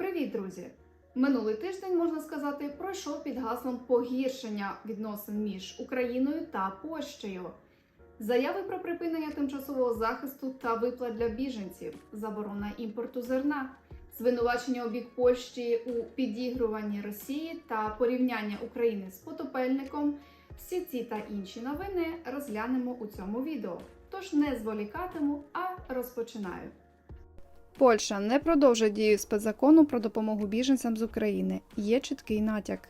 Привіт, друзі! Минулий тиждень, можна сказати, пройшов під гаслом погіршення відносин між Україною та Польщею. Заяви про припинення тимчасового захисту та виплат для біженців, заборона імпорту зерна, звинувачення у бік Польщі у підігруванні Росії та порівняння України з потопельником. Всі ці та інші новини розглянемо у цьому відео. Тож не зволікатиму, а розпочинаю. Польща не продовжить дію спецзакону про допомогу біженцям з України. Є чіткий натяк.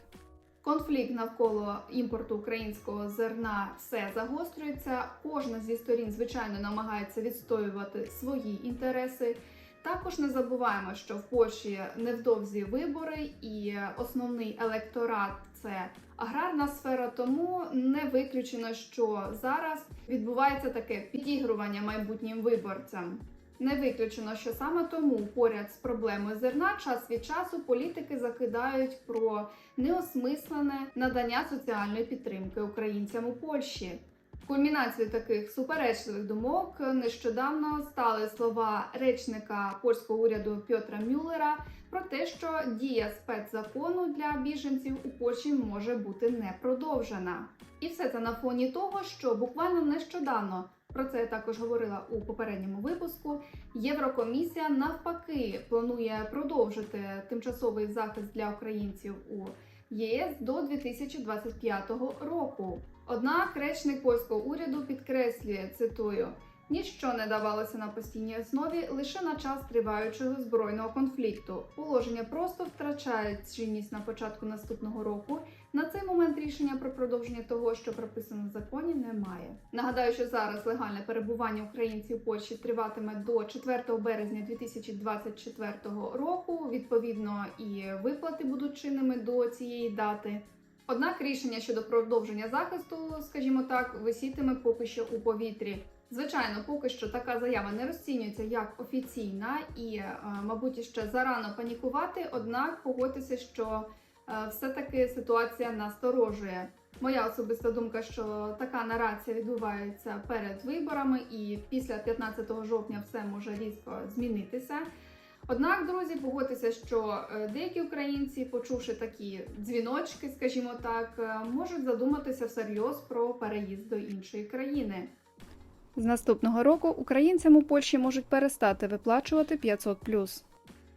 Конфлікт навколо імпорту українського зерна все загострюється. Кожна зі сторін, звичайно, намагається відстоювати свої інтереси. Також не забуваємо, що в Польщі невдовзі вибори, і основний електорат це аграрна сфера. Тому не виключено, що зараз відбувається таке підігрування майбутнім виборцям. Не виключено, що саме тому поряд з проблемою зерна час від часу політики закидають про неосмислене надання соціальної підтримки українцям у Польщі. Кульмінацією таких суперечливих думок нещодавно стали слова речника польського уряду Пьотра Мюллера про те, що дія спецзакону для біженців у Польщі може бути не продовжена. І все це на фоні того, що буквально нещодавно про це я також говорила у попередньому випуску. Єврокомісія навпаки планує продовжити тимчасовий захист для українців у ЄС до 2025 року. Однак речник польського уряду підкреслює цитую. Ніщо не давалося на постійній основі лише на час триваючого збройного конфлікту. Положення просто втрачають чинність на початку наступного року. На цей момент рішення про продовження того, що прописано в законі, немає. Нагадаю, що зараз легальне перебування українців у Польщі триватиме до 4 березня 2024 року. Відповідно, і виплати будуть чинними до цієї дати. Однак рішення щодо продовження захисту, скажімо так, висітиме поки що у повітрі. Звичайно, поки що така заява не розцінюється як офіційна і, е, мабуть, ще зарано панікувати. Однак погодьтеся, що все-таки ситуація насторожує. Моя особиста думка, що така нарація відбувається перед виборами, і після 15 жовтня все може різко змінитися. Однак, друзі, погодьтеся, що е, деякі українці, почувши такі дзвіночки, скажімо так, е, можуть задуматися всерйоз про переїзд до іншої країни. З наступного року українцям у Польщі можуть перестати виплачувати 500+.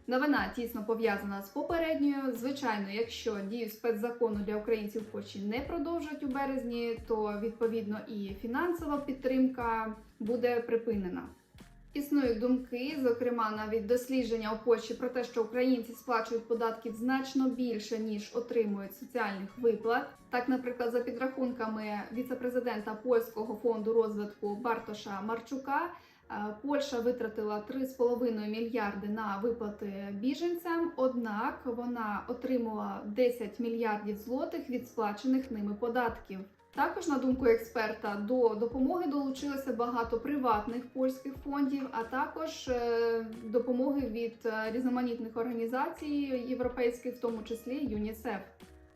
Новина тісно пов'язана з попередньою. Звичайно, якщо дію спецзакону для українців в Польщі не продовжать у березні, то відповідно і фінансова підтримка буде припинена. Існують думки, зокрема навіть дослідження у Польщі про те, що українці сплачують податків значно більше ніж отримують соціальних виплат. Так, наприклад, за підрахунками віцепрезидента польського фонду розвитку Бартоша Марчука. Е, Польща витратила 3,5 мільярди на виплати біженцям однак вона отримала 10 мільярдів злотих від сплачених ними податків. Також, на думку експерта, до допомоги долучилося багато приватних польських фондів, а також е, допомоги від е, різноманітних організацій європейських, в тому числі ЮНІСЕФ.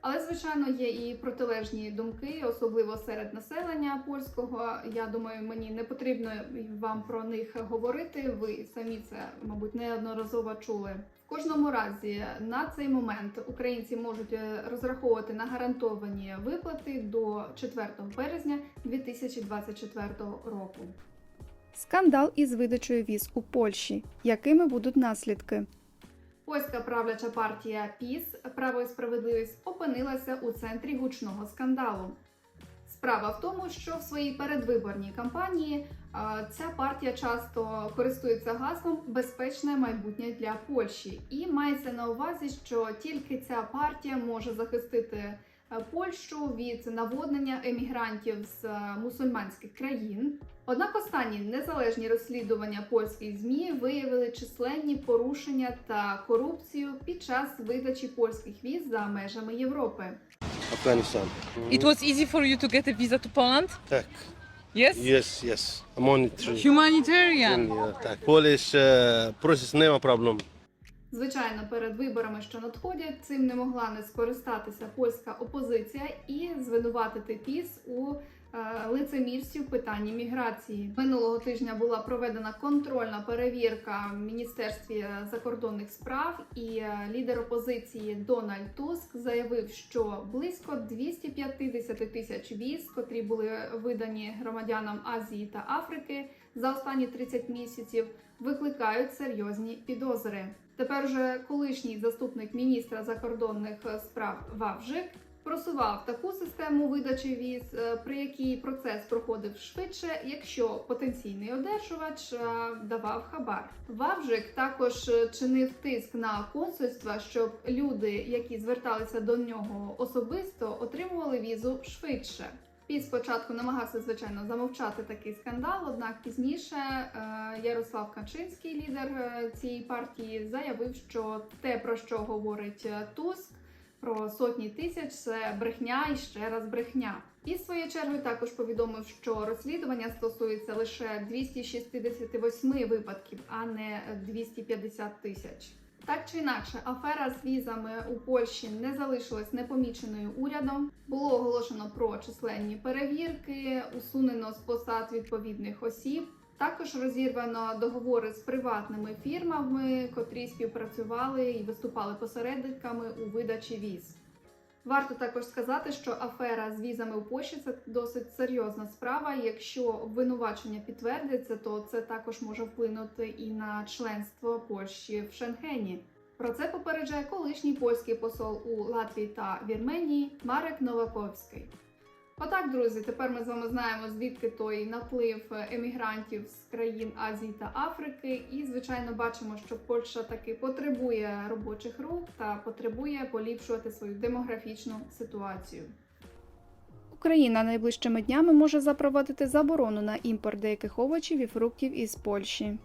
Але звичайно є і протилежні думки, особливо серед населення польського. Я думаю, мені не потрібно вам про них говорити. Ви самі це, мабуть, неодноразово чули. В кожному разі на цей момент українці можуть е, розраховувати на гарантовані виплати до 4 березня 2024 року. Скандал із видачею віз у Польщі. Якими будуть наслідки? Польська правляча партія ПІС Право і справедливість опинилася у центрі гучного скандалу. Справа в тому, що в своїй передвиборній кампанії ця партія часто користується гаслом безпечне майбутнє для Польщі, і мається на увазі, що тільки ця партія може захистити е, Польщу від наводнення емігрантів з е, мусульманських країн. Однак останні незалежні розслідування польських змі виявили численні порушення та корупцію під час видачі польських віз за межами Європи. Afghanistan. It was easy for you to get a visa to Poland? Так. Yes? Yes, yes. Monetary. Humanitarian. Yeah, так. Polish uh, process нема проблем. Звичайно, перед виборами, що надходять, цим не могла не скористатися польська опозиція і звинуватити піс у е, лицемірстві в питанні міграції. Минулого тижня була проведена контрольна перевірка в Міністерстві закордонних справ, і е, лідер опозиції Дональд Туск заявив, що близько 250 тисяч віз, котрі були видані громадянам Азії та Африки за останні 30 місяців, викликають серйозні підозри. Тепер вже колишній заступник міністра закордонних справ Вавжик просував таку систему видачі віз, е, при якій процес проходив швидше, якщо потенційний одержувач е, давав хабар. Вавжик також е, чинив тиск на консульства, щоб люди, які зверталися до нього особисто, отримували візу швидше. Піс спочатку намагався звичайно замовчати такий скандал, однак пізніше Ярослав Качинський, лідер цієї партії, заявив, що те, про що говорить Туск, про сотні тисяч це брехня і ще раз брехня. І в своєю чергою також повідомив, що розслідування стосується лише 268 випадків, а не 250 тисяч. Так чи інакше, афера з візами у Польщі не залишилась непоміченою урядом. Було оголошено про численні перевірки, усунено з посад відповідних осіб. Також розірвано договори з приватними фірмами, котрі співпрацювали і виступали посередниками у видачі віз. Варто також сказати, що афера з візами у Польщі це досить серйозна справа. Якщо обвинувачення підтвердиться, то це також може вплинути і на членство Польщі в Шенгені. Про це попереджає колишній польський посол у Латвії та Вірменії Марек Новаковський. Отак, друзі, тепер ми з вами знаємо, звідки той наплив емігрантів з країн Азії та Африки. І, звичайно, бачимо, що Польща таки потребує робочих рук та потребує поліпшувати свою демографічну ситуацію. Україна найближчими днями може запровадити заборону на імпорт деяких овочів і фруктів із Польщі.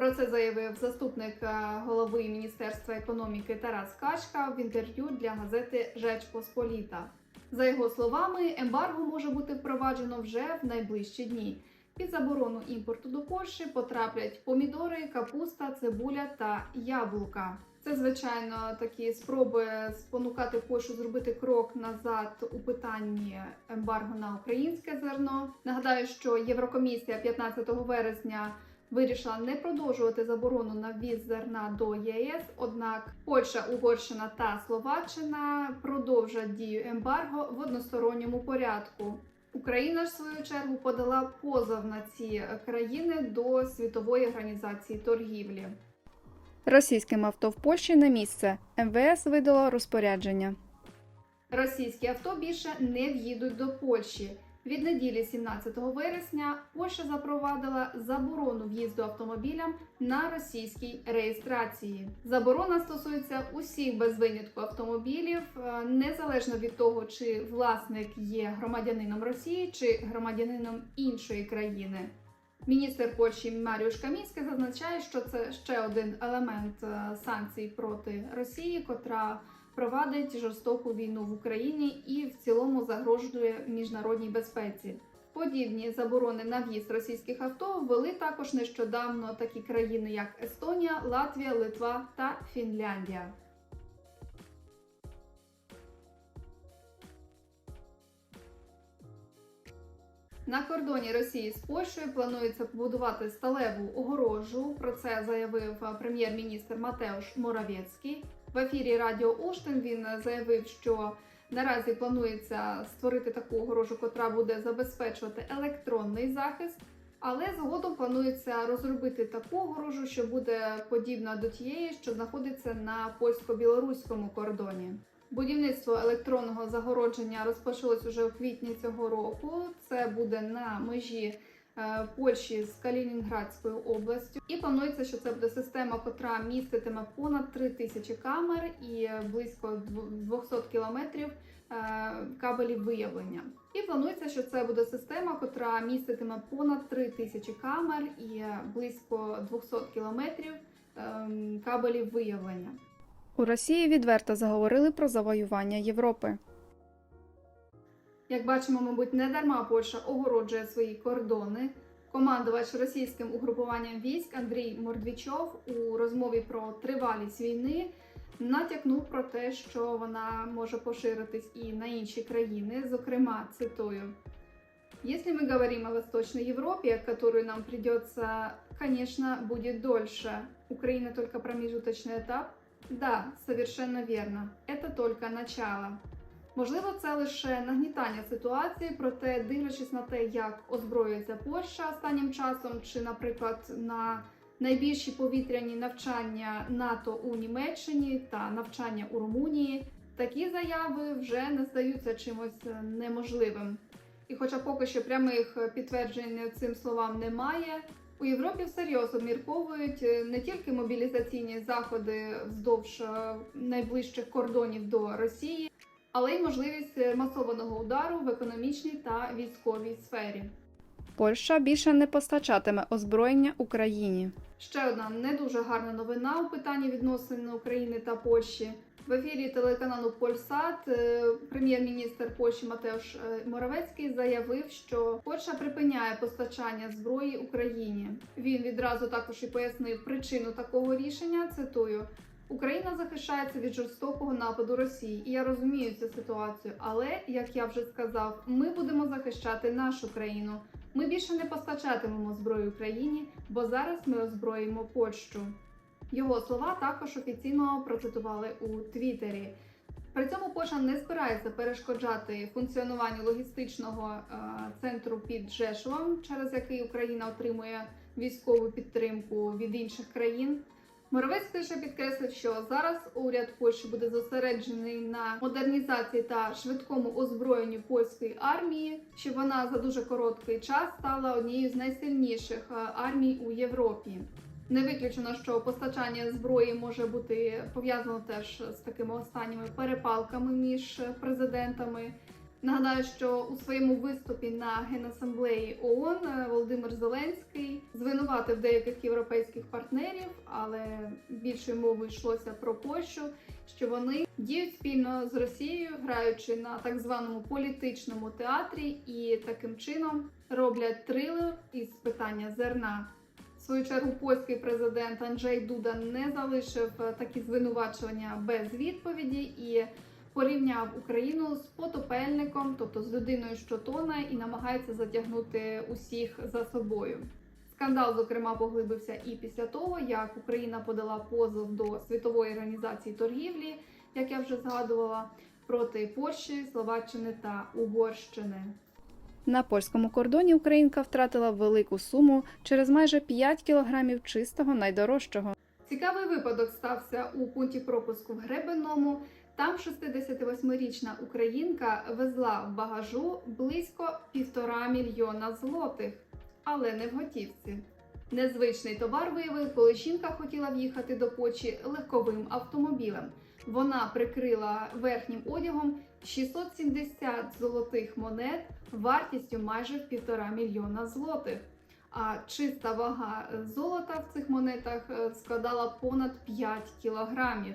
Про це заявив заступник е, голови Міністерства економіки Тарас Качка в інтерв'ю для газети Жеч Посполіта. За його словами, ембарго може бути впроваджено вже в найближчі дні. Під заборону імпорту до Польщі потраплять помідори, капуста, цибуля та яблука. Це звичайно такі спроби спонукати Польщу зробити крок назад у питанні ембарго на українське зерно. Нагадаю, що Єврокомісія 15 вересня вирішила не продовжувати заборону на ввіз зерна до ЄС. Однак Польща, Угорщина та Словаччина продовжать дію ембарго в односторонньому порядку. Україна ж в свою чергу подала позов на ці країни до світової організації торгівлі. Російським авто в Польщі на місце. МВС видало розпорядження. Російські авто більше не в'їдуть до Польщі. Від неділі 17 вересня Польща запровадила заборону в'їзду автомобілям на російській реєстрації. Заборона стосується усіх без винятку автомобілів, е, незалежно від того, чи власник є громадянином Росії чи громадянином іншої країни. Міністр Польщі Маріуш Камінський зазначає, що це ще один елемент е, санкцій проти Росії, котра провадить жорстоку війну в Україні і в цілому загрожує міжнародній безпеці. Подібні заборони на в'їзд російських авто ввели також нещодавно такі країни, як Естонія, Латвія, Литва та Фінляндія. На кордоні Росії з Польщею планується побудувати сталеву огорожу. Про це заявив прем'єр-міністр Матеуш Моравєцький. В ефірі Радіо Оштин він заявив, що наразі планується створити таку огорожу, котра буде забезпечувати електронний захист. Але згодом планується розробити таку огорожу, що буде подібна до тієї, що знаходиться на польсько-білоруському кордоні. Будівництво електронного загородження розпочалось уже у квітні цього року. Це буде на межі е, Польщі з Калінінградською областю. І планується, що це буде система, котра міститиме понад 3 тисячі камер і близько 200 кілометрів е, кабелів виявлення. І планується, що це буде система, котра міститиме понад 3 тисячі камер і близько 200 кілометрів ем, кабелів виявлення. У Росії відверто заговорили про завоювання Європи. Як бачимо, мабуть, не дарма Польща огороджує свої кордони. Командувач російським угрупуванням військ Андрій Мордвічов у розмові про тривалість війни натякнув про те, що вона може поширитись і на інші країни. Зокрема, цитую: Если мы говорим о Восточной Европе, которую нам придется, конечно, будет дольше, Украина только промежуточный этап? Да, совершенно верно. Это только начало. Можливо, це лише нагнітання ситуації, проте дивлячись на те, як озброюється Польща останнім часом, чи, наприклад, на найбільші повітряні навчання НАТО у Німеччині та навчання у Румунії, такі заяви вже не здаються чимось неможливим. І хоча поки що прямих підтверджень цим словам немає, у Європі всерйоз обмірковують не тільки мобілізаційні заходи вздовж найближчих кордонів до Росії, але й можливість е, масованого удару в економічній та військовій сфері. Польща більше не постачатиме озброєння Україні. Ще одна не дуже гарна новина у питанні відносин України та Польщі. В ефірі телеканалу Польсат е, прем'єр-міністр Польщі Матеуш е, Моравецький заявив, що Польща припиняє постачання зброї Україні. Він відразу також і пояснив причину такого рішення. Цитую. Україна захищається від жорстокого нападу Росії, і я розумію цю ситуацію. Але як я вже сказав, ми будемо захищати нашу країну. Ми більше не постачатимемо зброю Україні, бо зараз ми озброїмо Польщу. Його слова також офіційно процитували у Твіттері. При цьому Польща не збирається перешкоджати функціонуванню логістичного е, центру під Жешовом, через який Україна отримує військову підтримку від інших країн. Моровецький ще підкреслив, що зараз уряд Польщі буде зосереджений на модернізації та швидкому озброєнні польської армії, що вона за дуже короткий час стала однією з найсильніших е, армій у Європі. Не виключено, що постачання зброї може бути пов'язано теж з такими останніми перепалками між президентами. Нагадаю, що у своєму виступі на генасамблеї ООН Володимир Зеленський звинуватив деяких європейських партнерів, але більшою мовою йшлося про Польщу, що вони діють спільно з Росією, граючи на так званому політичному театрі, і таким чином роблять трилер із питання зерна. В свою чергу польський президент Анджей Дуда не залишив е, такі звинувачення без відповіді і порівняв Україну з потопельником, тобто з людиною, що тоне, і намагається затягнути усіх за собою. Скандал, зокрема, поглибився і після того, як Україна подала позов до світової організації торгівлі, як я вже згадувала, проти Польщі, Словаччини та Угорщини. На польському кордоні Українка втратила велику суму через майже 5 кілограмів чистого найдорожчого. Цікавий випадок стався у пункті пропуску в Гребенному. Там 68-річна українка везла в багажу близько півтора мільйона злотих, але не в готівці. Незвичний товар виявили, коли жінка хотіла в'їхати до Польщі легковим автомобілем. Вона прикрила верхнім одягом 670 золотих монет вартістю майже півтора мільйона злотих. А чиста вага золота в цих монетах е, складала понад 5 кілограмів.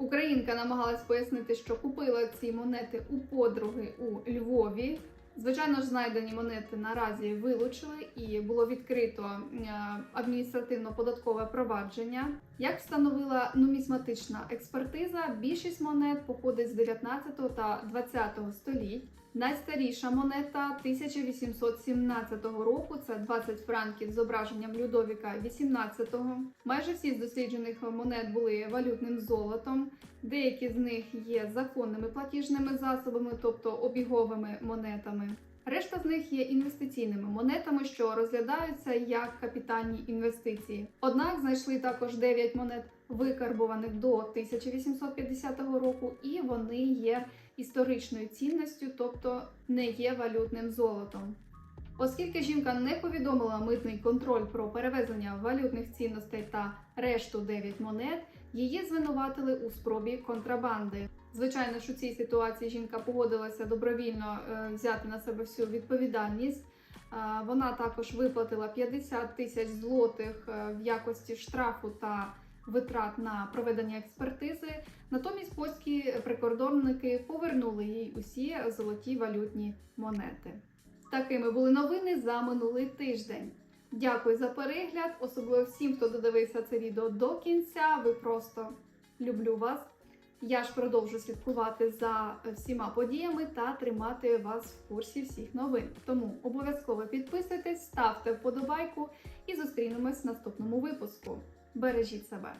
Українка намагалась пояснити, що купила ці монети у подруги у Львові. Звичайно ж, знайдені монети наразі вилучили і було відкрито е, адміністративно-податкове провадження. Як встановила нумізматична експертиза, більшість монет походить з 19 та 20 століть. Найстаріша монета 1817 року це 20 франків з зображенням Людовіка 18-го. Майже всі з досліджених монет були валютним золотом. Деякі з них є законними платіжними засобами, тобто обіговими монетами. Решта з них є інвестиційними монетами, що розглядаються як капітальні інвестиції. Однак знайшли також 9 монет, викарбованих до 1850 року, і вони є історичною цінністю, тобто не є валютним золотом. Оскільки жінка не повідомила митний контроль про перевезення валютних цінностей та решту 9 монет, її звинуватили у спробі контрабанди. Звичайно ж, у цій ситуації жінка погодилася добровільно е, взяти на себе всю відповідальність. Е, Вона також виплатила 50 тисяч злотих е, в якості штрафу та витрат на проведення експертизи. Натомість польські прикордонники повернули їй усі золоті валютні монети. Такими були новини за минулий тиждень. Дякую за перегляд, особливо всім, хто додивився це відео до кінця. Ви просто люблю вас. Я ж продовжу слідкувати за всіма подіями та тримати вас в курсі всіх новин. Тому обов'язково підписуйтесь, ставте вподобайку і зустрінемось в наступному випуску. Бережіть себе!